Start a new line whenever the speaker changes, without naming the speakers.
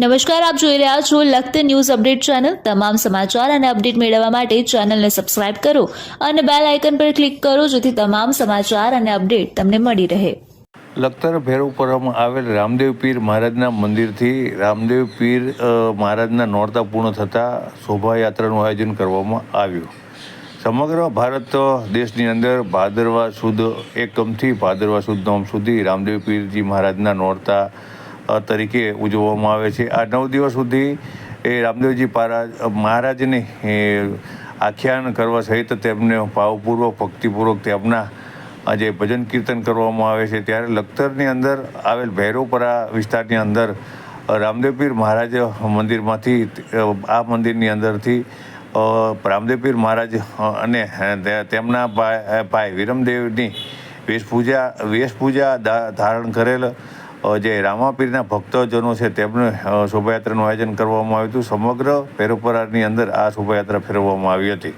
નમસ્કાર, આપ જોઈ રહ્યા છો લખત ન્યૂઝ અપડેટ ચેનલ. તમામ સમાચાર અને અપડેટ મેળવવા માટે ચેનલને સબસ્ક્રાઇબ કરો અને બેલ આઇકન પર ક્લિક કરો જેથી તમામ સમાચાર અને અપડેટ તમને મળી રહે.
લખતર ભેરવપુરામાં આવેલ રામદેવ પીર મહારાજના મંદિરથી રામદેવ પીર મહારાજના નોરતા પૂર્ણ થતાં શોભાયાત્રાનું આયોજન કરવામાં આવ્યું. સમગ્ર ભારત દેશની અંદર ભાદરવા સુદ એકમથી ભાદરવા સુદ નોમ સુધી રામદેવ પીરજી મહારાજના નોરતા તરીકે ઉજવવામાં આવે છે. આ નવ દિવસ સુધી એ રામદેવજી મહારાજને આખ્યાન કરવા સહિત તેમને ભાવપૂર્વક, ભક્તિપૂર્વક તેમના આજે ભજન કીર્તન કરવામાં આવે છે. ત્યારે લખતરની અંદર આવેલ ભૈરવપરા વિસ્તારની અંદર રામદેવપીર મહારાજ મંદિરમાંથી આ મંદિરની અંદરથી રામદેવપીર મહારાજ અને તેમના ભાઈ વિરમદેવની વેશપૂજા વેશપૂજા ધારણ કરેલ જે રામાપીરના ભક્તજનો છે, તેમને શોભાયાત્રાનું આયોજન કરવામાં આવ્યું હતું. સમગ્ર ભૈરવપરાની અંદર આ શોભાયાત્રા ફેરવવામાં આવી હતી.